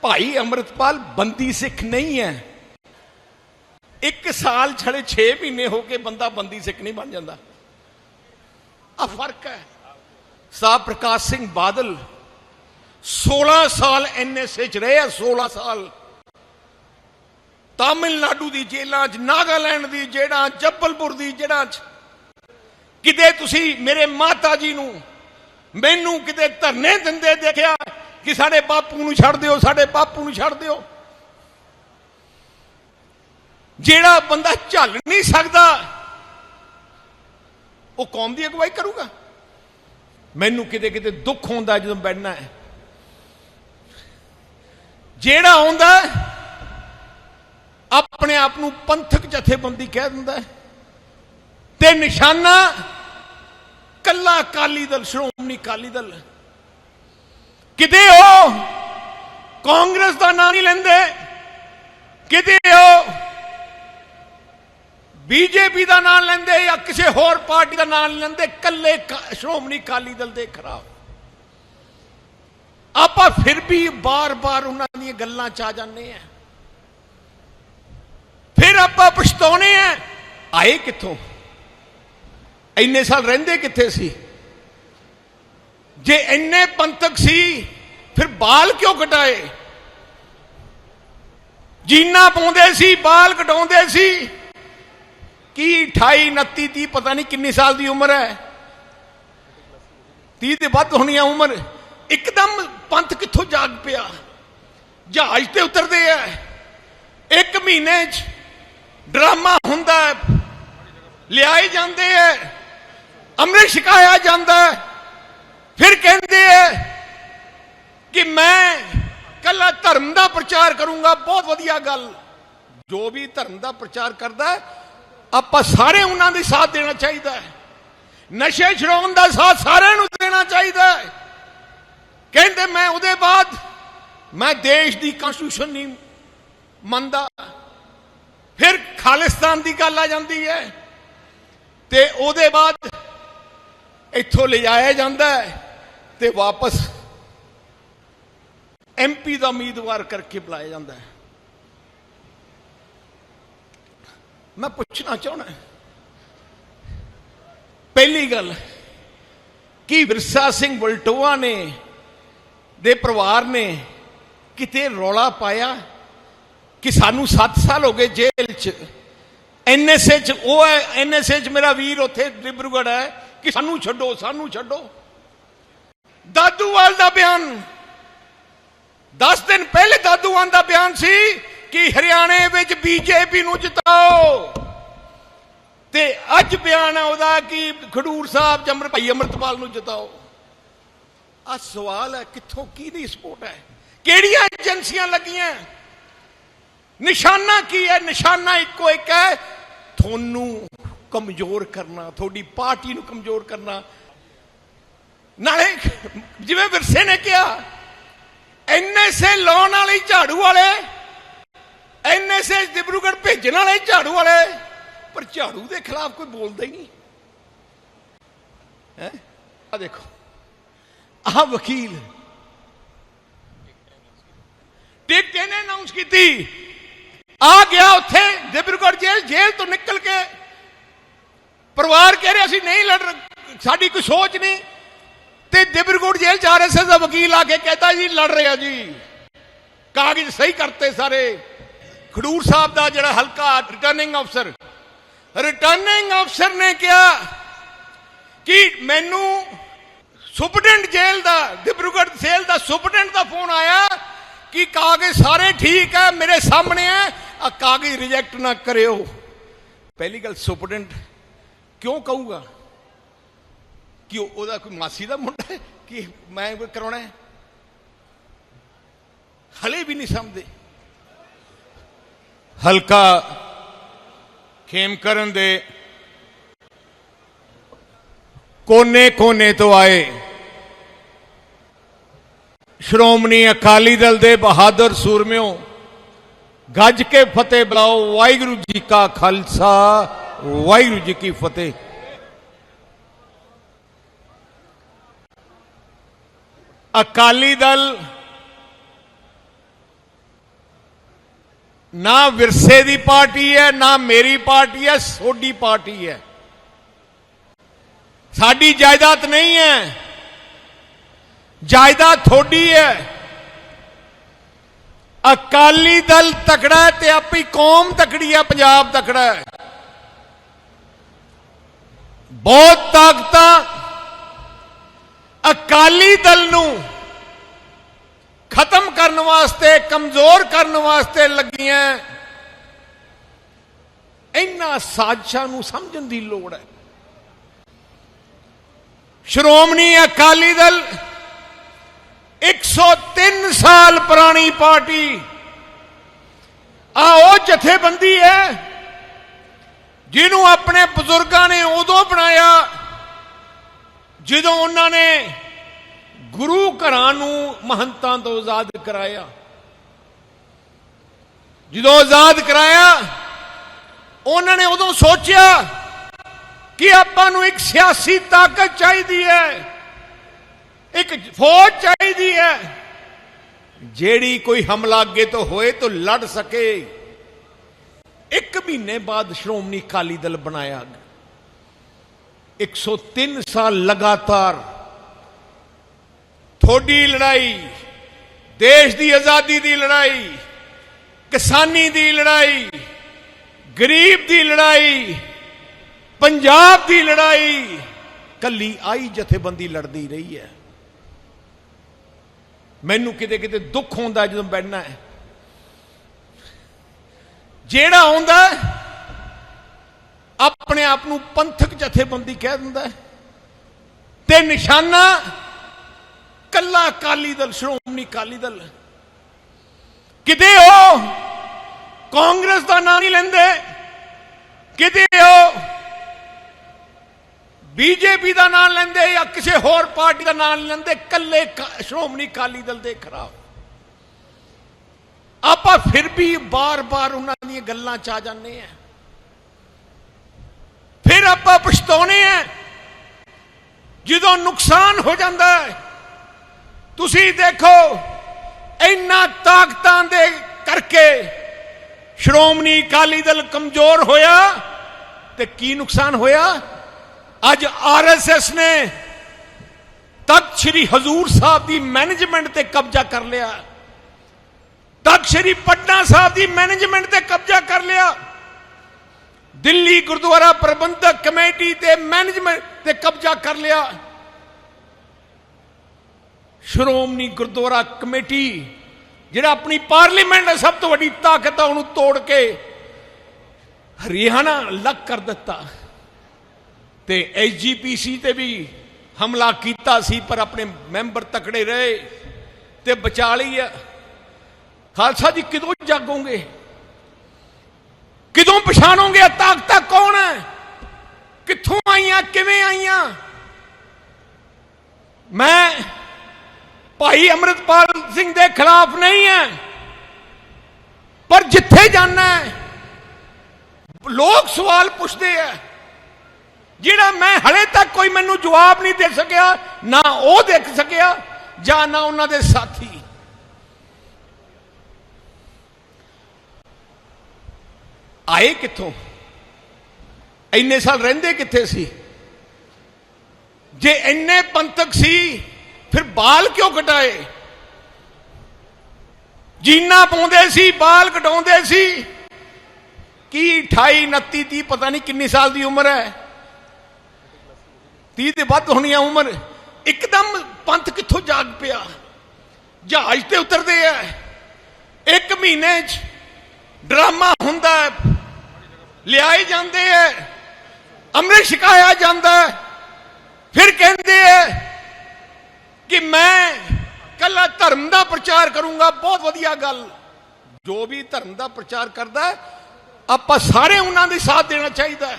ਭਾਈ ਅੰਮ੍ਰਿਤਪਾਲ ਬੰਦੀ ਸਿੱਖ ਨਹੀਂ ਹੈ। ਇੱਕ ਸਾਲ ਛੜੇ 6 ਮਹੀਨੇ ਹੋ ਕੇ ਬੰਦਾ ਬੰਦੀ ਸਿੱਖ ਨਹੀਂ ਬਣ ਜਾਂਦਾ। ਆ ਫ਼ਰਕ ਹੈ। ਸਾਹਿਬ ਪ੍ਰਕਾਸ਼ ਸਿੰਘ ਬਾਦਲ 16 ਸਾਲ ਐਨਐਸਏ ਚ ਰਹੇ ਆ 16 ਸਾਲ। ਤਾਮਿਲਨਾਡੂ ਦੀ ਜੇਲਾਂ 'ਚ, ਨਾਗਾਲੈਂਡ ਦੀ ਜੇਲ੍ਹਾਂ ਜੱਬਲਪੁਰ ਦੀ ਜੇਲ੍ਹਾਂ 'ਚ। ਕਿਤੇ ਤੁਸੀਂ ਮੇਰੇ ਮਾਤਾ ਜੀ ਨੂੰ ਮੈਨੂੰ ਕਿਤੇ ਧਰਨੇ ਦਿੰਦੇ ਦੇਖਿਆ ਕਿ ਸਾਡੇ ਬਾਪੂ ਨੂੰ ਛੱਡ ਦਿਓ, ਸਾਡੇ ਬਾਪੂ ਨੂੰ ਛੱਡ ਦਿਓ। ਜਿਹੜਾ ਬੰਦਾ ਝੱਲ ਨਹੀਂ ਸਕਦਾ, ਉਹ ਕੌਮ ਦੀ ਅਗਵਾਈ ਕਰੂਗਾ। ਮੈਨੂੰ ਕਿਤੇ ਕਿਤੇ ਦੁੱਖ ਹੁੰਦਾ ਜਦੋਂ ਬੈਠਣਾ ਹੈ। ਜਿਹੜਾ ਆਉਂਦਾ, ਆਪਣੇ ਆਪ ਨੂੰ ਪੰਥਕ ਜਥੇਬੰਦੀ ਕਹਿ ਦਿੰਦਾ ਤੇ ਨਿਸ਼ਾਨਾ ਕੱਲਾ ਅਕਾਲੀ ਦਲ, ਸ਼੍ਰੋਮਣੀ ਅਕਾਲੀ ਦਲ। ਕਿਤੇ ਉਹ ਕਾਂਗਰਸ ਦਾ ਨਾਂ ਨਹੀਂ ਲੈਂਦੇ। ਕਿਤੇ ਉਹ ਬੀਜੇਪੀ ਦਾ ਨਾਂ ਲੈਂਦੇ ਜਾਂ ਕਿਸੇ ਹੋਰ ਪਾਰਟੀ ਦਾ ਨਾਂ ਨਹੀਂ ਲੈਂਦੇ। ਕੱਲੇ ਸ਼੍ਰੋਮਣੀ ਅਕਾਲੀ ਦਲ ਦੇ ਖਰਾਬ ਆਪਾਂ ਫਿਰ ਵੀ ਬਾਰ-ਬਾਰ ਉਹਨਾਂ ਦੀਆਂ ਗੱਲਾਂ ਚ ਆ ਜਾਂਦੇ ਆ ਫਿਰ ਆਪਾਂ ਪਛਤਾਉਨੇ ਆ ਆਏ ਕਿੱਥੋਂ? ਇੰਨੇ ਸਾਲ ਰਹਿੰਦੇ ਕਿੱਥੇ ਸੀ? ਜੇ ਇੰਨੇ ਪੰਥਕ ਸੀ ਫਿਰ ਬਾਲ ਕਿਉਂ ਕਟਾਏ? ਜੀਨਾ ਪਾਉਂਦੇ ਸੀ ਬਾਲ ਕਟਾਉਂਦੇ ਸੀ। ਕੀ 28 29 30 ਪਤਾ ਨਹੀਂ ਕਿੰਨੀ ਸਾਲ ਦੀ ਉਮਰ ਹੈ। 30 ਦੇ ਵੱਧ ਹੋਣੀ ਆ ਉਮਰ। ਇੱਕਦਮ ਪੰਥ ਕਿੱਥੋਂ ਜਾਗ ਪਿਆ? ਜਹਾਜ਼ ਤੇ ਉਤਰਦੇ ਆ। ਇੱਕ ਮਹੀਨੇ 'ਚ ਡਰਾਮਾ ਹੁੰਦਾ ਲਿਆਏ ਜਾਂਦੇ ਐ ਅੰਮ੍ਰਿਤ ਛਕਾਇਆ ਜਾਂਦਾ ਹੈ, ਫਿਰ ਕਹਿੰਦੇ ਐ ਕਿ ਮੈਂ ਕੱਲਾ ਧਰਮ ਦਾ ਪ੍ਰਚਾਰ ਕਰੂੰਗਾ, ਬਹੁਤ ਵਧੀਆ ਗੱਲ। ਜੋ ਵੀ ਧਰਮ ਦਾ ਪ੍ਰਚਾਰ ਕਰਦਾ ਆਪਾਂ ਸਾਰੇ ਉਹਨਾਂ ਦੇ ਸਾਥ ਦੇਣਾ ਚਾਹੀਦਾ ਹੈ ਨਸ਼ੇ ਛਡਾਉਣ ਦਾ ਸਾਥ ਸਾਰਿਆਂ ਨੂੰ ਦੇਣਾ ਚਾਹੀਦਾ ਹੈ ਕਹਿੰਦੇ ਮੈਂ ਉਹਦੇ ਬਾਅਦ ਮੈਂ ਦੇਸ਼ ਦੀ ਕਨਸਟੀਟਿਊਸ਼ਨ ਨਹੀਂ ਮੰਨਦਾ। ਫਿਰ ਖਾਲਿਸਤਾਨ ਦੀ ਗੱਲ ਆ ਜਾਂਦੀ ਹੈ ਤੇ ਉਹਦੇ ਬਾਅਦ ਇੱਥੋਂ ਲਿਜਾਇਆ ਜਾਂਦਾ ਹੈ ਤੇ ਵਾਪਸ ਐਮਪੀ ਦਾ ਉਮੀਦਵਾਰ ਕਰਕੇ ਬੁਲਾਇਆ ਜਾਂਦਾ ਹੈ। ਮੈਂ ਪੁੱਛਣਾ ਚਾਹਣਾ ਪਹਿਲੀ ਗੱਲ, ਕੀ ਵਿਰਸਾ ਸਿੰਘ ਵਲਟੋਆ ਨੇ, ਦੇ ਪਰਿਵਾਰ ਨੇ ਕਿਤੇ ਰੌਲਾ ਪਾਇਆ ਕਿ ਸਾਨੂੰ 7 ਸਾਲ ਹੋ ਗਏ ਜੇਲ੍ਹ 'ਚ? ਐਨਐਸਏ 'ਚ ਉਹ ਹੈ ਐਨਐਸਏ 'ਚ ਮੇਰਾ ਵੀਰ ਉੱਥੇ ਡਿਬਰੂਗੜ ਹੈ ਕਿ ਸਾਨੂੰ ਛੱਡੋ ਸਾਨੂੰ ਛੱਡੋ। ਦਾਦੂਵਾਲ ਦਾ ਬਿਆਨ। 10 ਦਿਨ ਪਹਿਲੇ ਦਾਦੂਵਾਲ ਦਾ ਬਿਆਨ ਸੀ ਕਿ ਹਰਿਆਣੇ ਵਿੱਚ ਬੀਜੇਪੀ ਨੂੰ ਜਿਤਾਓ। ਤੇ ਅੱਜ ਬਿਆਨ ਹੈ ਉਹਦਾ ਕਿ ਖਡੂਰ ਸਾਹਿਬ ਜਮਰ ਭਾਈ ਅਮਰਤਪਾਲ ਨੂੰ ਜਿਤਾਓ। ਆ ਸਵਾਲ ਹੈ, ਕਿੱਥੋਂ, ਕਿਹਦੀ ਸਪੋਰਟ ਹੈ? ਕਿਹੜੀਆਂ ਏਜੰਸੀਆਂ ਲੱਗੀਆਂ? ਨਿਸ਼ਾਨਾ ਕੀ ਹੈ? ਨਿਸ਼ਾਨਾ ਇੱਕੋ ਇੱਕ ਹੈ, ਤੁਹਾਨੂੰ ਕਮਜ਼ੋਰ ਕਰਨਾ, ਤੁਹਾਡੀ ਪਾਰਟੀ ਨੂੰ ਕਮਜ਼ੋਰ ਕਰਨਾ। ਨਾਲੇ ਜਿਵੇਂ ਵਿਰਸੇ ਨੇ ਕਿਹਾ ਐਨਐਸਏ ਲਾਉਣ ਵਾਲੇ ਝਾੜੂ ਵਾਲੇ ਐਨਐਸਏ ਡਿਬਰੂਗੜ ਭੇਜਣ ਵਾਲੇ ਝਾੜੂ ਵਾਲੇ, ਪਰ ਝਾੜੂ ਦੇ ਖਿਲਾਫ ਕੋਈ ਬੋਲਦਾ ਹੀ ਨਹੀਂ। ਹੈ? ਆ ਦੇਖੋ, ਆਹ ਵਕੀਲ ਟਿਕਟ ਇਹਨੇ ਅਨਾਉਂਸ ਕੀਤੀ, ਆ ਗਿਆ ਉੱਥੇ ਦਿਬਰੂਗੜ੍ਹ ਜੇਲ੍ਹ ਜੇਲ੍ਹ ਤੋਂ ਨਿਕਲ ਕੇ ਪਰਿਵਾਰ ਕਹਿ ਰਿਹਾ ਸੀ, ਨਹੀਂ ਲੜ, ਸਾਡੀ ਕੋਈ ਸੋਚ ਨਹੀਂ। ਤੇ ਦਿਬਰੂਗੜ੍ਹ ਜੇਲ੍ਹ ਚ ਆਰਐਸਐਸ ਦਾ ਵਕੀਲ ਆ ਕੇ ਕਹਿੰਦਾ ਜੀ, ਲੜ ਰਿਹਾ ਜੀ। ਕਾਗਜ਼ ਸਹੀ ਕਰਤੇ ਸਾਰੇ। ਖਡੂਰ ਸਾਹਿਬ ਦਾ ਜਿਹੜਾ ਹਲਕਾ ਰਿਟਰਨਿੰਗ ਅਫਸਰ ਰਿਟਰਨਿੰਗ ਅਫਸਰ ਨੇ ਕਿਹਾ ਕਿ ਮੈਨੂੰ ਸੁਪਰਡੈਂਟ ਜੇਲ੍ਹ ਦਾ ਦਿਬਰੂਗੜ੍ਹ ਜੇਲ੍ਹ ਦਾ ਸੁਪਰਡੈਂਟ ਦਾ ਫੋਨ ਆਇਆ ਕਿ ਕਾਗਜ਼ ਸਾਰੇ ਠੀਕ ਹੈ, ਮੇਰੇ ਸਾਹਮਣੇ ਹੈ ਆ ਕਾਗਜ਼ ਰਿਜੈਕਟ ਨਾ ਕਰਿਓ। ਪਹਿਲੀ ਗੱਲ ਸੁਪਰਡੈਂਟ ਕਿਉਂ ਕਹੂਗਾ? ਕਿ ਉਹਦਾ ਕੋਈ ਮਾਸੀ ਦਾ ਮੁੰਡਾ ਹੈ? ਕਿ ਮੈਂ ਕੋਈ ਕਰਾਉਣਾ ਹੈ? ਹਲੇ ਵੀ ਨਹੀਂ ਸਮਝਦੇ। ਹਲਕਾ ਖੇਮਕਰਨ ਦੇ ਕੋਨੇ ਕੋਨੇ ਤੋਂ ਆਏ ਸ਼੍ਰੋਮਣੀ ਅਕਾਲੀ ਦਲ ਦੇ ਬਹਾਦਰ ਸੂਰਮਿਓ, ਗੱਜ ਕੇ ਫਤਿਹ ਬੁਲਾਓ। ਵਾਹਿਗੁਰੂ ਜੀ ਕਾ ਖਾਲਸਾ, ਵਾਹਿਗੁਰੂ ਜੀ ਕੀ ਫਤਿਹ। ਅਕਾਲੀ ਦਲ ਨਾ ਵਿਰਸੇ ਦੀ ਪਾਰਟੀ ਹੈ, ਨਾ ਮੇਰੀ ਪਾਰਟੀ ਹੈ ਸੋਡੀ ਪਾਰਟੀ ਹੈ। ਸਾਡੀ ਜਾਇਦਾਦ ਨਹੀਂ ਹੈ। ਜਾਇਦਾਦ ਥੋੜੀ ਹੈ। ਅਕਾਲੀ ਦਲ ਤਕੜਾ ਹੈ ਤੇ ਆਪਣੀ ਕੌਮ ਤਕੜੀ ਹੈ, ਪੰਜਾਬ ਤਕੜਾ ਹੈ। ਬਹੁਤ ਤਾਕਤਾਂ ਅਕਾਲੀ ਦਲ ਨੂੰ ਖਤਮ ਕਰਨ ਵਾਸਤੇ, ਕਮਜ਼ੋਰ ਕਰਨ ਵਾਸਤੇ ਲੱਗੀਆਂ। ਇਹਨਾਂ ਸਾਜ਼ਿਸ਼ਾਂ ਨੂੰ ਸਮਝਣ ਦੀ ਲੋੜ ਹੈ। ਸ਼੍ਰੋਮਣੀ ਅਕਾਲੀ ਦਲ 103 ਸਾਲ ਪੁਰਾਣੀ ਪਾਰਟੀ ਆ ਉਹ ਜਥੇਬੰਦੀ ਹੈ ਜਿਹਨੂੰ ਆਪਣੇ ਬਜ਼ੁਰਗਾਂ ਨੇ ਉਦੋਂ ਬਣਾਇਆ ਜਦੋਂ ਉਹਨਾਂ ਨੇ ਗੁਰੂ ਘਰਾਂ ਨੂੰ ਮਹੰਤਾਂ ਤੋਂ ਆਜ਼ਾਦ ਕਰਾਇਆ, ਜਦੋਂ ਆਜ਼ਾਦ ਕਰਾਇਆ, ਉਹਨਾਂ ਨੇ ਉਦੋਂ ਸੋਚਿਆ ਕਿ ਆਪਾਂ ਨੂੰ ਇੱਕ ਸਿਆਸੀ ਤਾਕਤ ਚਾਹੀਦੀ ਹੈ, ਇੱਕ ਫੌਜ ਚਾਹੀਦੀ ਹੈ, ਜਿਹੜੀ ਕੋਈ ਹਮਲਾ ਅੱਗੇ ਤੋਂ ਹੋਏ ਤਾਂ ਲੜ ਸਕੇ। ਇੱਕ ਮਹੀਨੇ ਬਾਅਦ ਸ਼੍ਰੋਮਣੀ ਅਕਾਲੀ ਦਲ ਬਣਾਇਆ। ਗਿਆ 103 ਸਾਲ ਲਗਾਤਾਰ ਥੋੜੀ ਲੜਾਈ, ਦੇਸ਼ ਦੀ ਆਜ਼ਾਦੀ ਦੀ ਲੜਾਈ, ਕਿਸਾਨੀ ਦੀ ਲੜਾਈ, ਗਰੀਬ ਦੀ ਲੜਾਈ, ਪੰਜਾਬ ਦੀ ਲੜਾਈ, ਕੱਲੀ ਆਈ ਜਥੇਬੰਦੀ ਲੜਦੀ ਰਹੀ ਹੈ। ਮੈਨੂੰ ਕਿਤੇ ਕਿਤੇ ਦੁੱਖ ਹੁੰਦਾ ਜਦੋਂ ਬੈਠਣਾ ਹੈ। ਜਿਹੜਾ ਹੁੰਦਾ ਆਪਣੇ ਆਪ ਨੂੰ ਪੰਥਕ ਜਥੇਬੰਦੀ ਕਹਿ ਦਿੰਦਾ ਹੈ। ਤੇ ਨਿਸ਼ਾਨਾ ਕੱਲਾ ਅਕਾਲੀ ਦਲ, ਸ਼੍ਰੋਮਣੀ ਅਕਾਲੀ ਦਲ। ਕਿਤੇ ਉਹ ਕਾਂਗਰਸ ਦਾ ਨਾਂ ਨਹੀਂ ਲੈਂਦੇ, ਕਿਤੇ ਉਹ ਬੀਜੇਪੀ ਦਾ ਨਾਂ ਲੈਂਦੇ ਜਾਂ ਕਿਸੇ ਹੋਰ ਪਾਰਟੀ ਦਾ ਨਾਮ ਲੈਂਦੇ, ਕੱਲੇ ਸ਼੍ਰੋਮਣੀ ਅਕਾਲੀ ਦਲ ਦੇ ਖਰਾਬ ਆਪਾਂ ਫਿਰ ਵੀ ਬਾਰ-ਬਾਰ ਉਹਨਾਂ ਦੀਆਂ ਗੱਲਾਂ ਚ ਆ ਜਾਂਦੇ ਆ ਫਿਰ ਆਪਾਂ ਪਛਤਾਉਨੇ ਆ। ਜਦੋਂ ਨੁਕਸਾਨ ਹੋ ਜਾਂਦਾ ਹੈ, ਤੁਸੀਂ ਦੇਖੋ, ਇੰਨਾ ਤਾਕਤਾਂ ਦੇ ਕਰਕੇ ਸ਼੍ਰੋਮਣੀ ਅਕਾਲੀ ਦਲ ਕਮਜ਼ੋਰ ਹੋਇਆ ਤੇ ਕੀ ਨੁਕਸਾਨ ਹੋਇਆ? ਅੱਜ ਆਰਐਸਐਸ ਨੇ ਤਖਤ ਸ੍ਰੀ ਹਜ਼ੂਰ ਸਾਹਿਬ ਦੀ ਮੈਨੇਜਮੈਂਟ ਤੇ ਕਬਜ਼ਾ ਕਰ ਲਿਆ। ਤਖਤ ਸ੍ਰੀ ਪਟਨਾ ਸਾਹਿਬ ਦੀ ਮੈਨੇਜਮੈਂਟ ਤੇ ਕਬਜ਼ਾ ਕਰ ਲਿਆ। ਦਿੱਲੀ ਗੁਰਦੁਆਰਾ ਪ੍ਰਬੰਧਕ ਕਮੇਟੀ ਤੇ ਮੈਨੇਜਮੈਂਟ ਤੇ ਕਬਜ਼ਾ ਕਰ ਲਿਆ। ਸ਼੍ਰੋਮਣੀ ਗੁਰਦੁਆਰਾ ਕਮੇਟੀ, ਜਿਹੜਾ ਆਪਣੀ ਪਾਰਲੀਮੈਂਟ ਸਭ ਤੋਂ ਵੱਡੀ ਤਾਕਤ ਆ, ਉਹਨੂੰ ਤੋੜ ਕੇ ਹਰਿਆਣਾ ਅਲੱਗ ਕਰ ਦਿੱਤਾ। ਤੇ ਐਸਜੀਪੀਸੀ ਤੇ ਵੀ ਹਮਲਾ ਕੀਤਾ ਸੀ, ਪਰ ਆਪਣੇ ਮੈਂਬਰ ਤਕੜੇ ਰਹੇ ਤੇ ਬਚਾ ਲਈ ਆ। ਖਾਲਸਾ ਜੀ, ਕਿਦੋਂ ਜਾਗੋਗੇ? ਕਿਦੋਂ ਪਛਾਣੋਗੇ ਤਾਕਤਾਂ ਕੌਣ ਹੈ? ਕਿੱਥੋਂ ਆਈਆਂ, ਕਿਵੇਂ ਆਈਆਂ? ਮੈਂ ਭਾਈ ਅਮਰਿਤਪਾਲ ਸਿੰਘ ਦੇ ਖਿਲਾਫ ਨਹੀਂ ਹੈ। ਪਰ ਜਿੱਥੇ ਜਾਣਾ ਹੈ, ਲੋਕ ਸਵਾਲ ਪੁੱਛਦੇ ਆ। ਜਿਹੜਾ ਮੈਂ ਹਲੇ ਤੱਕ ਕੋਈ ਮੈਨੂੰ ਜਵਾਬ ਨਹੀਂ ਦੇ ਸਕਿਆ, ਨਾ ਉਹ ਦੇਖ ਸਕਿਆ, ਜਾਂ ਨਾ ਉਹਨਾਂ ਦੇ ਸਾਥੀ। ਆਏ ਕਿੱਥੋਂ? ਇੰਨੇ ਸਾਲ ਰਹਿੰਦੇ ਕਿੱਥੇ ਸੀ? ਜੇ ਇੰਨੇ ਪੰਥਕ ਸੀ, ਫਿਰ ਬਾਲ ਕਿਉਂ ਕਟਾਏ? ਜੀਨਾ ਪਾਉਂਦੇ ਸੀ, ਬਾਲ ਕਟਾਉਂਦੇ ਸੀ। ਕੀ 28 29 30 ਪਤਾ ਨਹੀਂ ਕਿੰਨੀ ਸਾਲ ਦੀ ਉਮਰ ਹੈ। 30 ਤੇ ਵੱਧ ਹੋਣੀ ਆ ਉਮਰ। ਇੱਕਦਮ ਪੰਥ ਕਿੱਥੋਂ ਜਾਗ ਪਿਆ? ਜਹਾਜ਼ ਤੇ ਉਤਰਦੇ ਆ। ਇੱਕ ਮਹੀਨੇ 'ਚ ਡਰਾਮਾ ਹੁੰਦਾ ਹੈ। ਲਿਆਏ ਜਾਂਦੇ ਐ, ਅੰਮ੍ਰਿਤ ਛਕਾਇਆ ਜਾਂਦਾ ਫਿਰ ਕਹਿੰਦੇ ਐ ਕਿ ਮੈਂ ਕੱਲਾ ਧਰਮ ਦਾ ਪ੍ਰਚਾਰ ਕਰੂੰਗਾ, ਬਹੁਤ ਵਧੀਆ ਗੱਲ। ਜੋ ਵੀ ਧਰਮ ਦਾ ਪ੍ਰਚਾਰ ਕਰਦਾ ਆਪਾਂ ਸਾਰੇ ਉਹਨਾਂ ਦੇ ਸਾਥ ਦੇਣਾ ਚਾਹੀਦਾ ਹੈ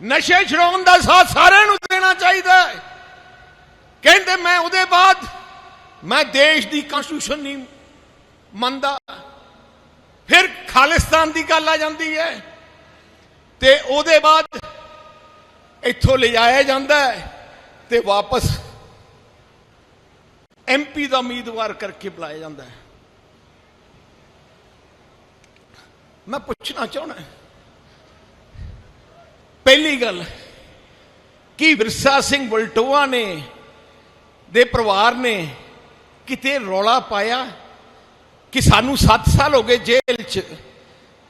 ਨਸ਼ੇ ਛਡਾਉਣ ਦਾ ਸਾਥ ਸਾਰਿਆਂ ਨੂੰ ਦੇਣਾ ਚਾਹੀਦਾ ਹੈ ਕਹਿੰਦੇ ਮੈਂ ਉਹਦੇ ਬਾਅਦ ਮੈਂ ਦੇਸ਼ ਦੀ ਕਨਸਟੀਟਿਊਸ਼ਨ ਨਹੀਂ ਮੰਨਦਾ। ਫਿਰ ਖਾਲਿਸਤਾਨ ਦੀ ਗੱਲ ਆ ਜਾਂਦੀ ਹੈ ਤੇ ਉਹਦੇ ਬਾਅਦ ਇੱਥੋਂ ਲਿਜਾਇਆ ਜਾਂਦਾ ਹੈ ਤੇ ਵਾਪਸ ਐਮਪੀ ਦਾ ਉਮੀਦਵਾਰ ਕਰਕੇ ਬੁਲਾਇਆ ਜਾਂਦਾ ਹੈ। ਮੈਂ ਪੁੱਛਣਾ ਚਾਹਣਾ ਪਹਿਲੀ ਗੱਲ, ਕੀ ਵਿਰਸਾ ਸਿੰਘ ਬਲਟੋਆ ਨੇ, ਦੇ ਪਰਿਵਾਰ ਨੇ ਕਿਤੇ ਰੌਲਾ ਪਾਇਆ ਕਿ ਸਾਨੂੰ 7 ਸਾਲ ਹੋ ਗਏ ਜੇਲ੍ਹ 'ਚ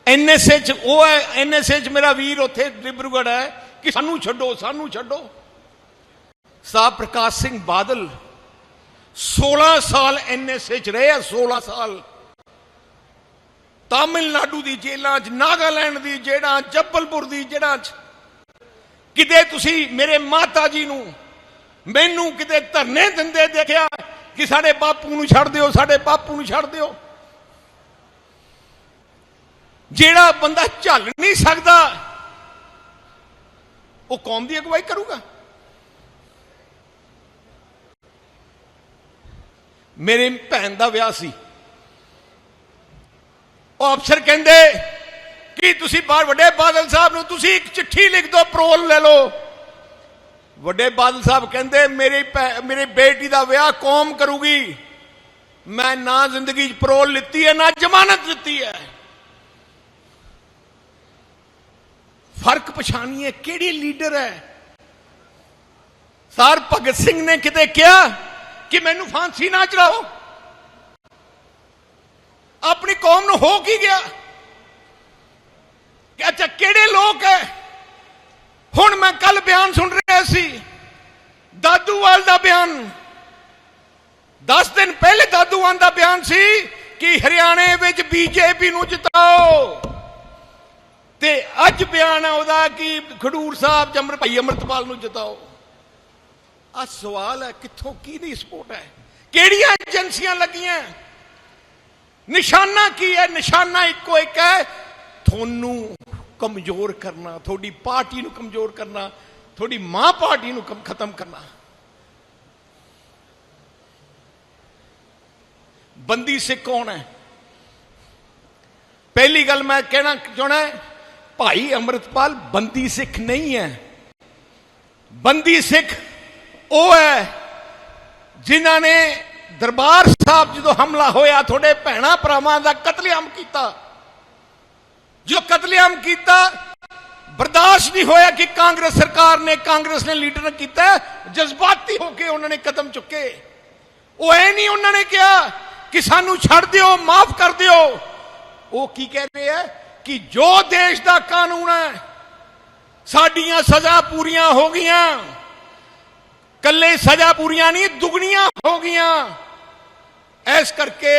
ਐਨਐਸਏ 'ਚ, ਉਹ ਹੈ, ਐਨਐਸਏ 'ਚ ਮੇਰਾ ਵੀਰ ਉੱਥੇ ਡਿਬਰੂਗੜ੍ਹ ਹੈ ਕਿ ਸਾਨੂੰ ਛੱਡੋ ਸਾਨੂੰ ਛੱਡੋ। ਸਾਹਿਬ ਪ੍ਰਕਾਸ਼ ਸਿੰਘ ਬਾਦਲ 16 ਸਾਲ ਐਨਐਸਏ 'ਚ ਰਹੇ ਆ 16 ਸਾਲ। ਤਾਮਿਲਨਾਡੂ ਦੀ ਜੇਲਾਂ 'ਚ, ਨਾਗਾਲੈਂਡ ਦੀ ਜੇਲ੍ਹਾਂ ਜੱਬਲਪੁਰ ਦੀ ਜੇਲ੍ਹਾਂ 'ਚ। ਕਿਤੇ ਤੁਸੀਂ ਮੇਰੇ ਮਾਤਾ ਜੀ ਨੂੰ ਮੈਨੂੰ ਕਿਤੇ ਧਰਨੇ ਦਿੰਦੇ ਦੇਖਿਆ ਕਿ ਸਾਡੇ ਬਾਪੂ ਨੂੰ ਛੱਡ ਦਿਓ, ਸਾਡੇ ਬਾਪੂ ਨੂੰ ਛੱਡ ਦਿਓ? ਜਿਹੜਾ ਬੰਦਾ ਝੱਲ ਨਹੀਂ ਸਕਦਾ, ਉਹ ਕੌਮ ਦੀ ਅਗਵਾਈ ਕਰੂਗਾ। ਮੇਰੇ ਭੈਣ ਦਾ ਵਿਆਹ ਸੀ। ਉਹ ਅਫਸਰ ਕਹਿੰਦੇ, ਕਿ ਤੁਸੀਂ ਬਾਹਰ ਵੱਡੇ ਬਾਦਲ ਸਾਹਿਬ ਨੂੰ ਤੁਸੀਂ ਇੱਕ ਚਿੱਠੀ ਲਿਖ ਦਿਓ ਪਰੋਲ ਲੈ ਲਓ? ਵੱਡੇ ਬਾਦਲ ਸਾਹਿਬ ਕਹਿੰਦੇ, ਮੇਰੀ ਭੈ- ਮੇਰੀ ਬੇਟੀ ਦਾ ਵਿਆਹ ਕੌਮ ਕਰੂਗੀ। ਮੈਂ ਨਾ ਜ਼ਿੰਦਗੀ 'ਚ ਪਰੋਲ ਲਿੱਤੀ ਹੈ, ਨਾ ਜ਼ਮਾਨਤ ਲਿੱਤੀ ਹੈ। ਫ਼ਰਕ ਪਛਾਣੀਏ ਕਿਹੜੀ ਲੀਡਰ ਹੈ? ਸਰ, ਭਗਤ ਸਿੰਘ ਨੇ ਕਿਤੇ ਕਿਹਾ ਕਿ ਮੈਨੂੰ ਫਾਂਸੀ ਨਾ ਚੜਾਓ? ਆਪਣੀ ਕੌਮ ਨੂੰ ਹੋ ਕੀ ਗਿਆ? ਕਿ ਅੱਛਾ, ਕਿਹੜੇ ਲੋਕ ਹੈ? ਹੁਣ ਮੈਂ ਕੱਲ ਬਿਆਨ ਸੁਣ ਰਿਹਾ ਸੀ, ਦਾਦੂਵਾਲ ਦਾ ਬਿਆਨ। 10 ਦਿਨ ਪਹਿਲੇ ਦਾਦੂਵਾਲ ਦਾ ਬਿਆਨ ਸੀ ਕਿ ਹਰਿਆਣੇ ਵਿੱਚ ਬੀਜੇਪੀ ਨੂੰ ਜਿਤਾਓ। ਤੇ ਅੱਜ ਬਿਆਨ ਹੈ ਉਹਦਾ ਕਿ ਖਡੂਰ ਸਾਹਿਬ ਜਮਰ ਭਾਈ ਅਮਰਤਪਾਲ ਨੂੰ ਜਿਤਾਓ। ਆ ਸਵਾਲ ਹੈ, ਕਿੱਥੋਂ ਕਿਹਦੀ ਸਪੋਰਟ ਹੈ? ਕਿਹੜੀਆਂ ਏਜੰਸੀਆਂ ਲੱਗੀਆਂ? ਨਿਸ਼ਾਨਾ ਕੀ ਹੈ? ਨਿਸ਼ਾਨਾ ਇੱਕੋ ਇੱਕ ਹੈ, ਤੁਹਾਨੂੰ ਕਮਜ਼ੋਰ ਕਰਨਾ, ਤੁਹਾਡੀ ਪਾਰਟੀ ਨੂੰ ਕਮਜ਼ੋਰ ਕਰਨਾ, ਤੁਹਾਡੀ ਮਾਂ ਪਾਰਟੀ ਨੂੰ ਖਤਮ ਕਰਨਾ। ਬੰਦੀ ਸਿੱਖ ਕੌਣ ਹੈ? ਪਹਿਲੀ ਗੱਲ ਮੈਂ ਕਹਿਣਾ ਚਾਹਣਾ ਭਾਈ ਅੰਮ੍ਰਿਤਪਾਲ ਬੰਦੀ ਸਿੱਖ ਨਹੀਂ ਹੈ। ਬੰਦੀ ਸਿੱਖ ਉਹ ਹੈ ਜਿਨ੍ਹਾਂ ਨੇ ਦਰਬਾਰ ਸਾਹਿਬ ਜਦੋਂ ਹਮਲਾ ਹੋਇਆ, ਤੁਹਾਡੇ ਭੈਣਾ ਭਰਾਵਾਂ ਦਾ ਕਤਲੇਆਮ ਕੀਤਾ। ਜੋ ਕਤਲੇਆਮ ਕੀਤਾ, ਬਰਦਾਸ਼ਤ ਨਹੀਂ ਹੋਇਆ ਕਿ ਕਾਂਗਰਸ ਸਰਕਾਰ ਨੇ, ਕਾਂਗਰਸ ਨੇ ਲੀਡਰ ਨੇ ਕੀਤਾ, ਜਜ਼ਬਾਤੀ ਹੋ ਕੇ ਉਹਨਾਂ ਨੇ ਕਦਮ ਚੁੱਕੇ। ਉਹ ਐ ਨਹੀਂ ਉਹਨਾਂ ਨੇ ਕਿਹਾ ਕਿ ਸਾਨੂੰ ਛੱਡ ਦਿਓ, ਮਾਫ ਕਰ ਦਿਓ। ਉਹ ਕੀ ਕਹਿ ਰਹੇ ਆ? ਕਿ ਜੋ ਦੇਸ਼ ਦਾ ਕਾਨੂੰਨ ਹੈ, ਸਾਡੀਆਂ ਸਜ਼ਾ ਪੂਰੀਆਂ ਹੋ ਗਈਆਂ। ਕੱਲੇ ਸਜ਼ਾ ਪੂਰੀਆਂ ਨਹੀਂ, ਦੁਗਣੀਆਂ ਹੋ ਗਈਆਂ। ਇਸ ਕਰਕੇ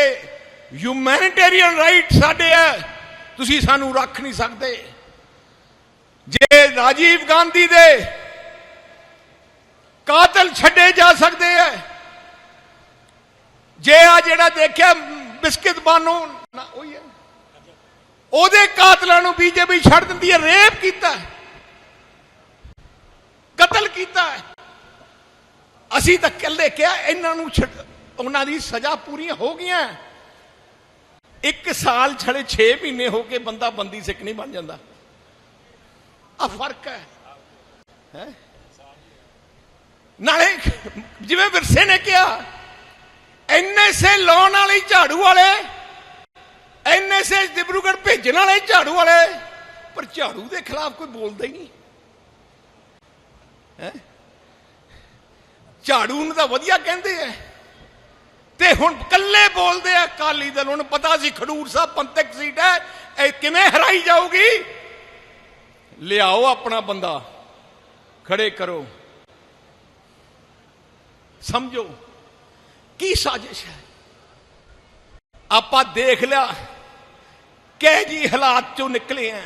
ਹਿਊਮੈਨਿਟੇਰੀਅਨ ਰਾਈਟ ਸਾਡੇ ਹੈ, ਤੁਸੀਂ ਸਾਨੂੰ ਰੱਖ ਨਹੀਂ ਸਕਦੇ। ਜੇ ਰਾਜੀਵ ਗਾਂਧੀ ਦੇ ਕਾਤਲ ਛੱਡੇ ਜਾ ਸਕਦੇ ਹੈ, ਜੇ ਆ ਜਿਹੜਾ ਦੇਖਿਆ ਬਿਸਕਿਟ ਬਾਨੋ, ਨਾ, ਉਹੀ ਹੈ। ਉਹਦੇ ਕਾਤਲਾਂ ਨੂੰ ਬੀਜੇਪੀ ਛੱਡ ਦਿੰਦੀ ਹੈ, ਰੇਪ ਕੀਤਾ ਹੈ। ਕਤਲ ਕੀਤਾ ਹੈ। ਅਸੀਂ ਤਾਂ ਕੱਲੇ ਕਿਹਾ, ਇਹਨਾਂ ਨੂੰ ਛੱਡ, ਉਹਨਾਂ ਦੀ ਸਜ਼ਾ ਪੂਰੀਆਂ ਹੋ ਗਈਆਂ ਇੱਕ ਸਾਲ ਛੜੇ 6 ਮਹੀਨੇ ਹੋ ਕੇ ਬੰਦਾ ਬੰਦੀ ਸਿੱਖ ਨਹੀਂ ਬਣ ਜਾਂਦਾ ਆ ਫ਼ਰਕ ਹੈ ਹੈ ਨਾਲੇ ਜਿਵੇਂ ਵਿਰਸੇ ਨੇ ਕਿਹਾ ਐਨਐਸਏ ਲਾਉਣ ਵਾਲੇ ਝਾੜੂ ਵਾਲੇ ਐਨਐਸਏ ਦਿਬਰੂਗੜ ਭੇਜਣ ਵਾਲੇ, ਝਾੜੂ ਵਾਲੇ। ਪਰ ਝਾੜੂ ਦੇ ਖਿਲਾਫ ਕੋਈ ਬੋਲਦਾ ਹੀ ਨਹੀਂ। ਹੈ? ਝਾੜੂ ਨੂੰ ਤਾਂ ਵਧੀਆ ਕਹਿੰਦੇ ਐ। ਤੇ ਹੁਣ ਕੱਲੇ ਬੋਲਦੇ ਆ ਕਾਲੀ ਦਲ। ਨੂੰ ਪਤਾ ਸੀ ਖਡੂਰ ਸਾਹਿਬ ਪੰਥਕ ਸੀਟ ਹੈ ਇਹ ਕਿਵੇਂ ਹਰਾਈ ਜਾਊਗੀ? ਲਿਆਓ ਆਪਣਾ ਬੰਦਾ। ਖੜੇ ਕਰੋ। ਸਮਝੋ। ਕੀ ਸਾਜ਼ਿਸ਼ ਹੈ ਆਪਾਂ ਦੇਖ ਲਿਆ। ਕਿ ਜੀ ਹਾਲਾਤ ਚੋਂ ਨਿਕਲੇ ਆ?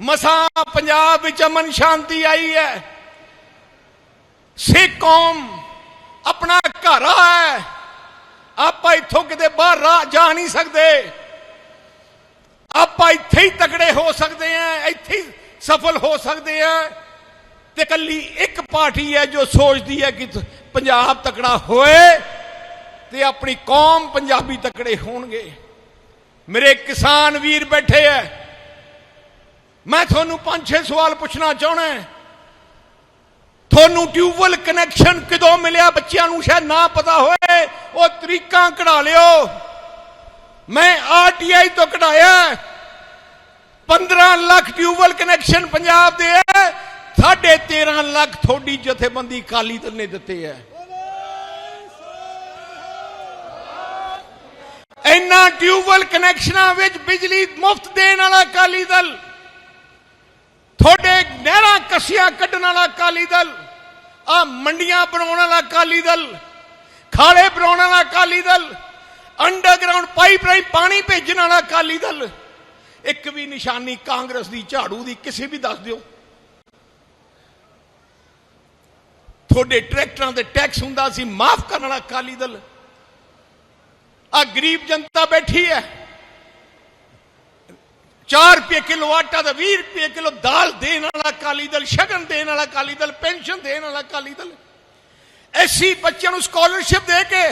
ਮਸਾਂ ਪੰਜਾਬ ਵਿੱਚ ਅਮਨ ਸ਼ਾਂਤੀ ਆਈ ਹੈ। ਸਿੱਖ ਕੌਮ ਆਪਣਾ ਘਰ ਹੈ। ਆਪਾਂ ਇੱਥੋਂ ਕਿਤੇ ਬਾਹਰ ਜਾ ਨਹੀਂ ਸਕਦੇ। ਆਪਾਂ ਇੱਥੇ ਹੀ ਤਕੜੇ ਹੋ ਸਕਦੇ ਆ, ਇੱਥੇ ਹੀ ਸਫਲ ਹੋ ਸਕਦੇ ਆ। ਤੇ ਕੱਲੀ ਇੱਕ ਪਾਰਟੀ ਹੈ ਜੋ ਸੋਚਦੀ ਹੈ ਕਿ ਪੰਜਾਬ ਤਕੜਾ ਹੋਏ ਤੇ ਆਪਣੀ ਕੌਮ ਪੰਜਾਬੀ ਤਕੜੇ ਹੋਣਗੇ। ਮੇਰੇ ਕਿਸਾਨ ਵੀਰ ਬੈਠੇ ਐ। ਮੈਂ ਤੁਹਾਨੂੰ ਪੰਜ ਛੇ ਸਵਾਲ ਪੁੱਛਣਾ ਚਾਹਣਾ ਤੁਹਾਨੂੰ ਟਿਊਬਵੈਲ ਕਨੈਕਸ਼ਨ ਕਿਦੋਂ ਮਿਲਿਆ ਬੱਚਿਆਂ ਨੂੰ ਸ਼ਾਇਦ ਨਾ ਪਤਾ ਹੋਏ, ਉਹ ਤਰੀਕਾਂ ਕਢਾ ਲਿਓ। ਮੈਂ ਆਰਟੀਆਈ ਤੋਂ ਕਢਾਇਆ 15 ਲੱਖ ਟਿਊਬਲ ਕਨੈਕਸ਼ਨ ਪੰਜਾਬ ਦੇ ਹੈ ਸਾਢੇ 13 ਲੱਖ ਥੋੜੀ ਜਥੇਬੰਦੀ ਕਾਲੀ ਦਲ ਨੇ ਦਿੱਤੇ ਹੈ ਇੰਨਾ ਟਿਊਬਲ ਕਨੈਕਸ਼ਨਾਂ ਵਿੱਚ ਬਿਜਲੀ ਮੁਫਤ ਦੇਣ ਵਾਲਾ ਅਕਾਲੀ ਦਲ, ਤੁਹਾਡੇ ਨਹਿਰਾਂ ਕਸੀਆਂ ਕੱਢਣ ਵਾਲਾ ਅਕਾਲੀ ਦਲ ਆ ਮੰਡੀਆਂ ਬਣਾਉਣ ਵਾਲਾ ਅਕਾਲੀ ਦਲ, ਖਾਲੇ ਬਣਾਉਣ ਵਾਲਾ ਕਾਲੀ ਦਲ ਅੰਡਰਗਰਾਉਂਡ ਪਾਈਪ ਰਾਹੀਂ ਪਾਣੀ ਭੇਜਣ ਵਾਲਾ ਅਕਾਲੀ ਦਲ, ਇੱਕ ਵੀ ਨਿਸ਼ਾਨੀ ਕਾਂਗਰਸ ਦੀ, ਝਾੜੂ ਦੀ ਕਿਸੇ ਵੀ ਦੱਸ ਦਿਓ। ਤੁਹਾਡੇ ਟਰੈਕਟਰਾਂ ਦੇ ਟੈਕਸ ਹੁੰਦਾ ਸੀ, ਮਾਫ ਕਰਨ ਵਾਲਾ ਅਕਾਲੀ ਦਲ। ਆ ਗਰੀਬ ਜਨਤਾ ਬੈਠੀ ਹੈ। 4 ਰੁਪਏ ਕਿਲੋ ਆਟਾ ਦਾ 20 ਰੁਪਏ ਕਿਲੋ ਦਾਲ ਦੇਣ ਵਾਲਾ ਕਾਲੀ ਦਲ, ਸ਼ਗਨ ਦੇਣ ਵਾਲਾ ਕਾਲੀ ਦਲ, ਪੈਨਸ਼ਨ ਦੇਣ ਵਾਲਾ ਕਾਲੀ ਦਲ। ਐਸੀ ਬੱਚਿਆਂ ਨੂੰ ਸਕਾਲਰਸ਼ਿਪ ਦੇ ਕੇ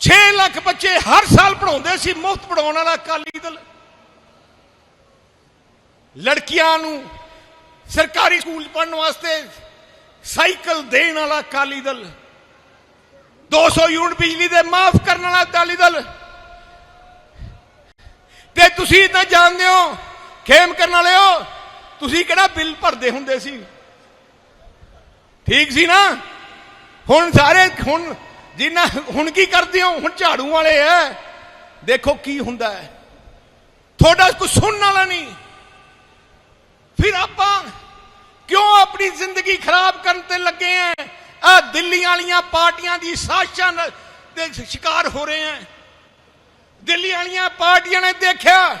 6 ਲੱਖ ਬੱਚੇ ਹਰ ਸਾਲ ਪੜਾਉਂਦੇ ਸੀ, ਮੁਫਤ ਪੜਾਉਣ ਵਾਲਾ ਕਾਲੀ ਦਲ। ਲੜਕੀਆਂ ਨੂੰ ਸਰਕਾਰੀ ਸਕੂਲ ਪੜਨ ਵਾਸਤੇ ਸਾਈਕਲ ਦੇਣ ਵਾਲਾ ਕਾਲੀ ਦਲ। 200 ਯੂਨਿਟ ਬਿਜਲੀ ਦੇ ਮਾਫ ਕਰਨ ਵਾਲਾ ਅਕਾਲੀ ਦਲ। ਤੇ ਤੁਸੀਂ ਤਾਂ ਜਾਣਦੇ ਹੋ, ਖੇਮ ਕਰਨ ਵਾਲਿਓ ਤੁਸੀਂ ਕਿਹੜਾ ਬਿੱਲ ਭਰਦੇ ਹੁੰਦੇ ਸੀ? ਠੀਕ ਸੀ ਨਾ? ਹੁਣ ਸਾਰੇ, ਹੁਣ ਜਿੰਨਾ, ਹੁਣ ਕੀ ਕਰਦੇ ਹੋ? ਹੁਣ ਝਾੜੂ ਵਾਲੇ ਐ। ਦੇਖੋ ਕੀ ਹੁੰਦਾ ਹੈ ਤੁਹਾਡਾ ਕੁਝ ਸੁਣਨ ਵਾਲਾ ਨਹੀਂ। ਫਿਰ ਆਪਾਂ ਕਿਉਂ ਆਪਣੀ ਜ਼ਿੰਦਗੀ ਖਰਾਬ ਕਰਨ ਤੇ ਲੱਗੇ ਆ ਆ ਦਿੱਲੀ ਵਾਲੀਆਂ ਪਾਰਟੀਆਂ ਦੀ ਸਾਜ਼ਿਸ਼ਾਂ ਦੇ ਸ਼ਿਕਾਰ ਹੋ ਰਹੇ ਆ ਦਿੱਲੀ ਵਾਲੀਆਂ ਪਾਰਟੀਆਂ ਨੇ ਦੇਖਿਆ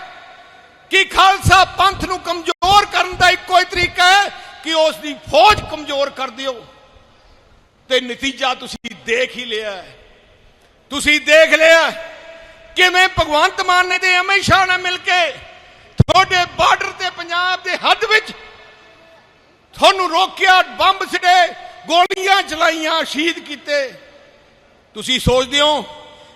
ਕਿ ਖਾਲਸਾ ਪੰਥ ਨੂੰ ਕਮਜ਼ੋਰ ਕਰਨ ਦਾ ਇੱਕੋ ਹੀ ਤਰੀਕਾ ਹੈ ਕਿ ਉਸ ਦੀ ਫੌਜ ਕਮਜ਼ੋਰ ਕਰ ਦਿਓ। ਤੇ ਨਤੀਜਾ ਤੁਸੀਂ ਦੇਖ ਹੀ ਲਿਆ ਤੁਸੀਂ ਦੇਖ ਲਿਆ ਕਿਵੇਂ ਭਗਵੰਤ ਮਾਨ ਨੇ ਤੇ ਅਮਿਤ ਸ਼ਾਹ ਨਾਲ ਮਿਲ ਕੇ ਤੁਹਾਡੇ ਬਾਰਡਰ ਤੇ ਪੰਜਾਬ ਦੇ ਹੱਦ ਵਿੱਚ ਤੁਹਾਨੂੰ ਰੋਕਿਆ, ਬੰਬ ਸਿੱਟੇ ਗੋਲੀਆਂ ਚਲਾਈਆਂ, ਸ਼ਹੀਦ ਕੀਤੇ। ਤੁਸੀਂ ਸੋਚਦੇ ਹੋ,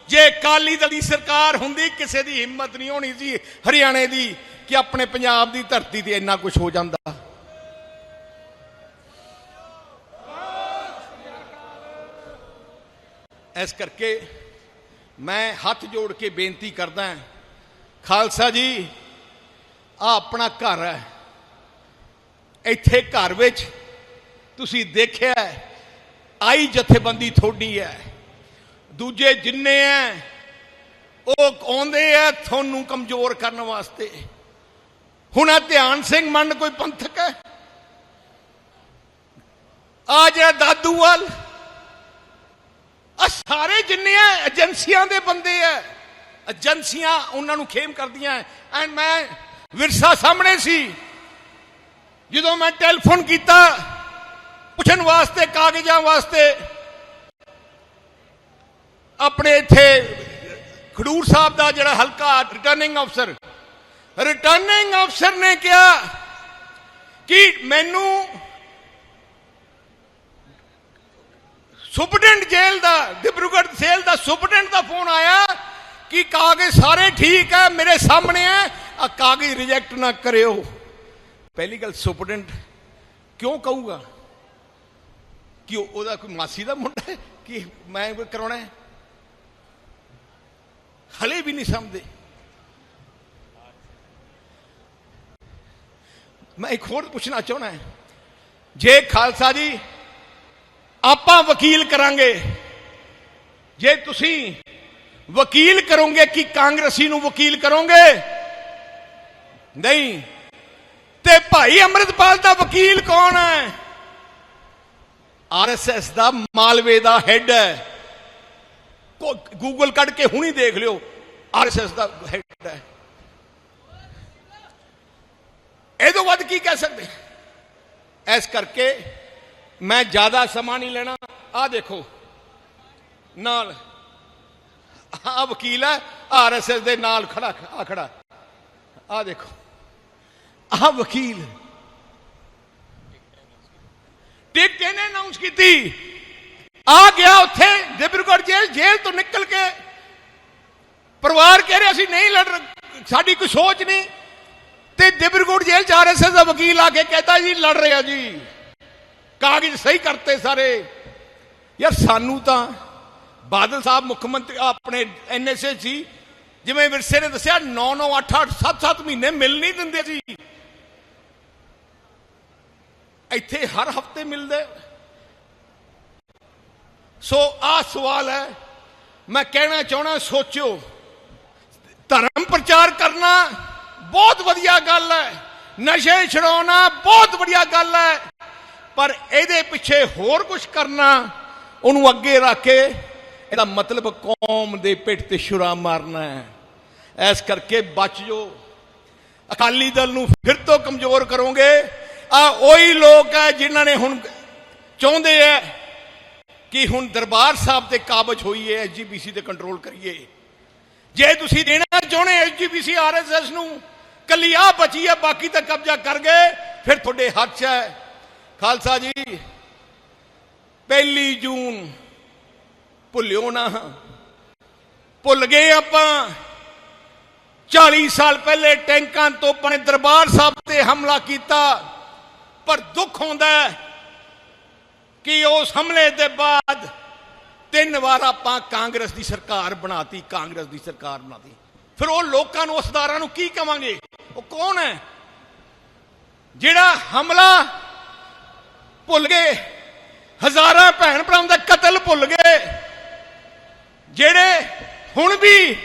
ਜੇ ਕਾਲੀ ਦਲ ਦੀ ਸਰਕਾਰ ਹੁੰਦੀ, ਕਿਸੇ ਦੀ ਹਿੰਮਤ ਨਹੀਂ ਹੋਣੀ ਸੀ ਹਰਿਆਣੇ ਦੀ ਕਿ ਆਪਣੇ ਪੰਜਾਬ ਦੀ ਧਰਤੀ ਤੇ ਇੰਨਾ ਕੁਝ ਹੋ ਜਾਂਦਾ। ਇਸ ਕਰਕੇ ਮੈਂ ਹੱਥ ਜੋੜ ਕੇ ਬੇਨਤੀ ਕਰਦਾ ਖਾਲਸਾ ਜੀ ਆ ਆਪਣਾ ਘਰ ਹੈ। ਇੱਥੇ ਘਰ ਵਿੱਚ ਤੁਸੀਂ ਦੇਖਿਆ ਆਈ ਜਥੇਬੰਦੀ ਥੋੜੀ ਹੈ। ਦੂਜੇ ਜਿੰਨੇ ਐ ਉਹ ਆਉਂਦੇ ਐ ਤੁਹਾਨੂੰ ਕਮਜ਼ੋਰ ਕਰਨ ਵਾਸਤੇ। ਹੁਣ ਆ ਧਿਆਨ ਸਿੰਘ ਮੰਨ ਕੋਈ ਪੰਥਕ ਹੈ? ਆ ਜਿਹੜਾ ਦਾਦੂਵਾਲ ਆ ਸਾਰੇ ਜਿੰਨੇ ਐ ਏਜੰਸੀਆਂ ਦੇ ਬੰਦੇ ਐ ਏਜੰਸੀਆਂ ਉਹਨਾਂ ਨੂੰ ਖੇਮ ਕਰਦੀਆਂ ਐਂਡ ਮੈਂ ਵਿਰਸਾ ਸਾਹਮਣੇ ਸੀ, ਜਦੋਂ ਮੈਂ ਟੈਲੀਫੋਨ ਕੀਤਾ ਪੁੱਛਣ ਵਾਸਤੇ, ਕਾਗਜ਼ਾਂ ਵਾਸਤੇ। ਆਪਣੇ ਇੱਥੇ ਖਡੂਰ ਸਾਹਿਬ ਦਾ ਜਿਹੜਾ ਹਲਕਾ ਰਿਟਰਨਿੰਗ ਅਫਸਰ ਰਿਟਰਨਿੰਗ ਅਫਸਰ ਨੇ ਕਿਹਾ ਕਿ ਮੈਨੂੰ ਸੁਪਰਡੈਂਟ ਜੇਲ੍ਹ ਦਾ ਡਿਬਰੂਗੜ੍ਹ ਜੇਲ੍ਹ ਦਾ ਸੁਪਰਡੈਂਟ ਦਾ ਫੋਨ ਆਇਆ ਕਿ ਕਾਗਜ਼ ਸਾਰੇ ਠੀਕ ਹੈ, ਮੇਰੇ ਸਾਹਮਣੇ ਹੈ। ਆ ਕਾਗਜ਼ ਰਿਜੈਕਟ ਨਾ ਕਰਿਓ। ਪਹਿਲੀ ਗੱਲ ਸੁਪਰਡੈਂਟ ਕਿਉਂ ਕਹੂਗਾ? ਕਿ ਉਹਦਾ ਕੋਈ ਮਾਸੀ ਦਾ ਮੁੰਡਾ ਹੈ? ਕਿ ਮੈਂ ਕੋਈ ਕਰਾਉਣਾ ਹੈ? ਹਲੇ ਵੀ ਨਹੀਂ ਸਮਝਦੇ। ਮੈਂ ਇੱਕ ਹੋਰ ਪੁੱਛਣਾ ਚਾਹੁੰਦਾ ਹਾਂ। ਜੇ ਖਾਲਸਾ ਜੀ, ਆਪਾਂ ਵਕੀਲ ਕਰਾਂਗੇ। ਜੇ ਤੁਸੀਂ ਵਕੀਲ ਕਰੋਗੇ ਕਿ ਕਾਂਗਰਸੀ ਨੂੰ ਵਕੀਲ ਕਰੋਗੇ? ਨਹੀਂ। ਤੇ ਭਾਈ ਅੰਮ੍ਰਿਤਪਾਲ ਦਾ ਵਕੀਲ ਕੌਣ ਹੈ? ਆਰਐਸਐਸ ਦਾ ਮਾਲਵੇ ਦਾ ਹੈੱਡ ਹੈ। ਗੂਗਲ ਕੱਢ ਕੇ ਹੁਣੀ ਦੇਖ ਲਿਓ, ਆਰਐਸਐਸ ਦਾ ਹੈੱਡ ਹੈ। ਇਹ ਤੋਂ ਵੱਧ ਕੀ ਕਹਿ ਸਕਦੇ? ਇਸ ਕਰਕੇ ਮੈਂ ਜ਼ਿਆਦਾ ਸਮਾਂ ਨਹੀਂ ਲੈਣਾ। ਆ ਦੇਖੋ, ਨਾਲ ਆ ਵਕੀਲ ਹੈ, ਆਰਐਸਐਸ ਦੇ ਨਾਲ ਖੜਾ ਆ ਖੜਾ। ਆ ਦੇਖੋ ਆ ਵਕੀਲ ਟਿਕਟ ਇਹਨੇ ਅਨਾਉਂਸ ਕੀਤੀ। ਆ ਗਿਆ ਉੱਥੇ ਡਿਬਰੂਗੜ੍ਹ ਜੇਲ੍ਹ ਜੇਲ੍ਹ ਤੋਂ ਨਿਕਲ ਕੇ। ਪਰਿਵਾਰ ਕਹਿ ਰਿਹਾ ਸੀ, ਨਹੀਂ ਲੜ, ਸਾਡੀ ਕੋਈ ਸੋਚ ਨਹੀਂ। ਤੇ ਡਿਬਰੂਗੜ੍ਹ ਜੇਲ੍ਹ ਚ ਆਰਐਸਐਸ ਦਾ ਵਕੀਲ ਆ ਕੇ ਕਹਿੰਦਾ ਜੀ, ਲੜ ਰਿਹਾ ਜੀ। ਕਾਗਜ਼ ਸਹੀ ਕਰਤੇ ਸਾਰੇ। ਯਾਰ ਸਾਨੂੰ ਤਾਂ ਬਾਦਲ ਸਾਹਿਬ ਮੁੱਖ ਮੰਤਰੀ ਆਪਣੇ ਐਨਐਸਏ ਸੀ, ਜਿਵੇਂ ਵਿਰਸੇ ਨੇ ਦੱਸਿਆ 9 9 8 8 7 7 ਮਹੀਨੇ ਮਿਲ ਨਹੀਂ ਦਿੰਦੇ ਸੀ। ਇੱਥੇ ਹਰ ਹਫ਼ਤੇ ਮਿਲਦੇ ਸੋ ਆ ਸਵਾਲ ਹੈ, ਮੈਂ ਕਹਿਣਾ ਚਾਹਣਾ ਸੋਚਿਓ। ਧਰਮ ਪ੍ਰਚਾਰ ਕਰਨਾ ਬਹੁਤ ਵਧੀਆ ਗੱਲ ਹੈ, ਨਸ਼ੇ ਛਡਾਉਣਾ ਬਹੁਤ ਵਧੀਆ ਗੱਲ ਹੈ, ਪਰ ਇਹਦੇ ਪਿੱਛੇ ਹੋਰ ਕੁਝ ਕਰਨਾ, ਉਹਨੂੰ ਅੱਗੇ ਰੱਖ ਕੇ, ਇਹਦਾ ਮਤਲਬ ਕੌਮ ਦੇ ਪਿੱਠ ਤੇ ਛੁਰਾ ਮਾਰਨਾ ਹੈ। ਇਸ ਕਰਕੇ ਬਚ ਜੋ ਅਕਾਲੀ ਦਲ ਨੂੰ ਫਿਰ ਤੋਂ ਕਮਜ਼ੋਰ ਕਰੋਗੇ ਆ ਉਹੀ ਲੋਕ ਹੈ ਜਿਨ੍ਹਾਂ ਨੇ ਹੁਣ ਚਾਹੁੰਦੇ ਹੈ ਕਿ ਹੁਣ ਦਰਬਾਰ ਸਾਹਿਬ ਤੇ ਕਾਬਜ ਹੋਈ ਹੈ ਐਸਜੀਪੀਸੀ ਤੇ ਕੰਟਰੋਲ ਕਰੀਏ। ਜੇ ਤੁਸੀਂ ਦੇਣਾ ਚਾਹੁੰਦੇ ਐਸਜੀਪੀਸੀ ਆਰਐਸਐਸ ਨੂੰ, ਕੱਲੀ ਆ ਬਚੀ ਹੈ ਬਾਕੀ ਤਾਂ ਕਬਜ਼ਾ ਕਰ ਗਏ, ਫਿਰ ਤੁਹਾਡੇ ਹੱਥ 'ਚ ਹੈ। ਖਾਲਸਾ ਜੀ, ਪਹਿਲੀ ਜੂਨ, ਭੁੱਲਿਓ ਨਾ। ਭੁੱਲ ਗਏ ਆਪਾਂ। 40 ਸਾਲ ਪਹਿਲੇ ਟੈਂਕਾਂ ਤੋਂ ਆਪਣੇ ਦਰਬਾਰ ਸਾਹਿਬ ਤੇ ਹਮਲਾ ਕੀਤਾ। ਪਰ ਦੁੱਖ ਹੁੰਦਾ ਕਿ ਉਸ ਹਮਲੇ ਦੇ ਬਾਅਦ ਤਿੰਨ ਵਾਰ ਆਪਾਂ ਕਾਂਗਰਸ ਦੀ ਸਰਕਾਰ ਬਣਾਤੀ, ਕਾਂਗਰਸ ਦੀ ਸਰਕਾਰ ਬਣਾਤੀ। ਫਿਰ ਉਹ ਲੋਕਾਂ ਨੂੰ ਉਸਦਾਰਾਂ ਨੂੰ ਕੀ ਕਵਾਂਗੇ? ਉਹ ਕੌਣ ਹੈ? ਜਿਹੜਾ ਹਮਲਾ ਭੁੱਲ ਗਏ, ਹਜ਼ਾਰਾਂ ਭੈਣ ਭਰਾਵਾਂ ਦਾ ਕਤਲ ਭੁੱਲ ਗਏ, ਜਿਹੜੇ ਹੁਣ ਵੀ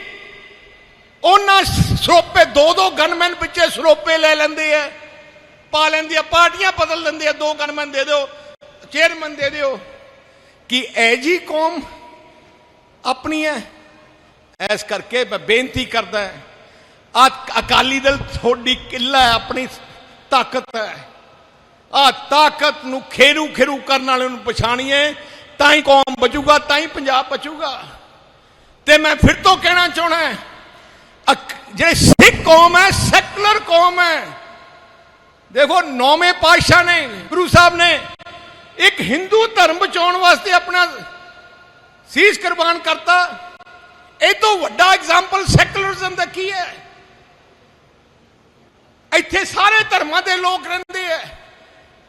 ਉਹਨਾਂ ਸਰੋਪੇ ਦੋ ਦੋ ਗਨਮੈਨ ਪਿੱਛੇ ਸਰੋਪੇ ਲੈ ਲੈਂਦੇ ਆ। ਪਾ ਲੈਂਦੀ ਆ, ਪਾਰਟੀਆਂ ਬਦਲ ਲੈਂਦੇ ਆ, ਦੋ ਗਨਮੈਨ ਦੇ ਦਿਓ, ਚੇਅਰਮੈਨ ਦੇ ਦਿਓ, ਕਿ ਐ ਜੀ ਕੌਮ ਆਪਣੀ ਹੈ। ਐਸ ਕਰਕੇ ਮੈਂ ਬੇਨਤੀ ਕਰਦਾ ਆ ਅਕਾਲੀ ਦਲ ਤੁਹਾਡੀ ਕਿੱਲਾ ਹੈ, ਆਪਣੀ ਤਾਕਤ ਹੈ। ਆ ਤਾਕਤ ਨੂੰ ਖੇਰੂ ਖੇਰੂ ਕਰਨ ਵਾਲੇ ਨੂੰ ਪਛਾਣੀਏ ਤਾਂ ਹੀ ਕੌਮ ਬਚੂਗਾ, ਤਾਂ ਹੀ ਪੰਜਾਬ ਬਚੂਗਾ। ਤੇ ਮੈਂ ਫਿਰ ਤੋਂ ਕਹਿਣਾ ਚਾਹਣਾ ਜਿਹੜੇ ਸਿੱਖ ਕੌਮ ਹੈ, ਸੈਕੂਲਰ ਕੌਮ ਹੈ ਦੇਖੋ, ਨੌਵੇਂ ਪਾਤਸ਼ਾਹ ਨੇ, ਗੁਰੂ ਸਾਹਿਬ ਨੇ ਇੱਕ ਹਿੰਦੂ ਧਰਮ ਬਚਾਉਣ ਵਾਸਤੇ ਆਪਣਾ ਸੀਸ ਕੁਰਬਾਨ ਕਰਤਾ। ਇਹ ਤੋਂ ਵੱਡਾ ਐਗਜ਼ਾਮਪਲ ਸੈਕੂਲਰਿਜ਼ਮ ਦਾ ਕੀ ਹੈ? ਇੱਥੇ ਸਾਰੇ ਧਰਮਾਂ ਦੇ ਲੋਕ ਰਹਿੰਦੇ ਐ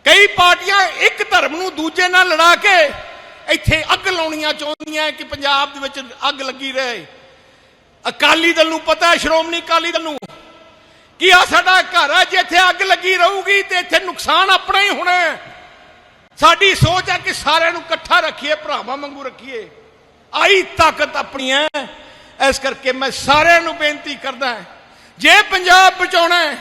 ਕਈ ਪਾਰਟੀਆਂ ਇੱਕ ਧਰਮ ਨੂੰ ਦੂਜੇ ਨਾਲ ਲੜਾ ਕੇ ਇੱਥੇ ਅੱਗ ਲਾਉਣੀਆਂ ਚਾਹੁੰਦੀਆਂ ਕਿ ਪੰਜਾਬ ਦੇ ਵਿੱਚ ਅੱਗ ਲੱਗੀ ਰਹੇ। ਅਕਾਲੀ ਦਲ ਨੂੰ ਪਤਾ ਹੈ, ਸ਼੍ਰੋਮਣੀ ਅਕਾਲੀ ਦਲ ਨੂੰ। ਕਿ ਆ ਸਾਡਾ ਘਰ ਹੈ ਜੇ ਇੱਥੇ ਅੱਗ ਲੱਗੀ ਰਹੂਗੀ ਤੇ ਇੱਥੇ ਨੁਕਸਾਨ ਆਪਣਾ ਹੀ ਹੋਣਾ ਸਾਡੀ ਸੋਚ ਹੈ ਕਿ ਸਾਰਿਆਂ ਨੂੰ ਇਕੱਠਾ ਰੱਖੀਏ, ਭਰਾਵਾਂ ਵਾਂਗੂ ਰੱਖੀਏ। ਆਈ ਤਾਕਤ ਆਪਣੀ ਹੈ। ਇਸ ਕਰਕੇ ਮੈਂ ਸਾਰਿਆਂ ਨੂੰ ਬੇਨਤੀ ਕਰਦਾ ਜੇ ਪੰਜਾਬ ਬਚਾਉਣਾ ਹੈ,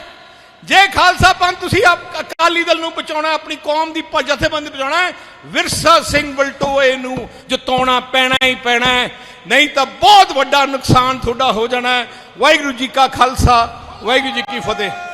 ਜੇ ਖਾਲਸਾ ਪੰਥ ਤੁਸੀਂ ਅਕਾਲੀ ਦਲ ਨੂੰ ਬਚਾਉਣਾ ਆਪਣੀ ਕੌਮ ਦੀ ਜਥੇਬੰਦੀ ਬਚਾਉਣਾ ਵਿਰਸਾ ਸਿੰਘ ਵਲਟੋਏ ਨੂੰ ਜਿਤਾਉਣਾ ਪੈਣਾ ਹੀ ਪੈਣਾ ਨਹੀਂ ਤਾਂ ਬਹੁਤ ਵੱਡਾ ਨੁਕਸਾਨ ਤੁਹਾਡਾ ਹੋ ਜਾਣਾ ਵਾਹਿਗੁਰੂ ਜੀ ਕਾ ਖਾਲਸਾ। ਵਾਹਿਗੁਰੂ ਜੀ ਕੀ ਫਤਿਹ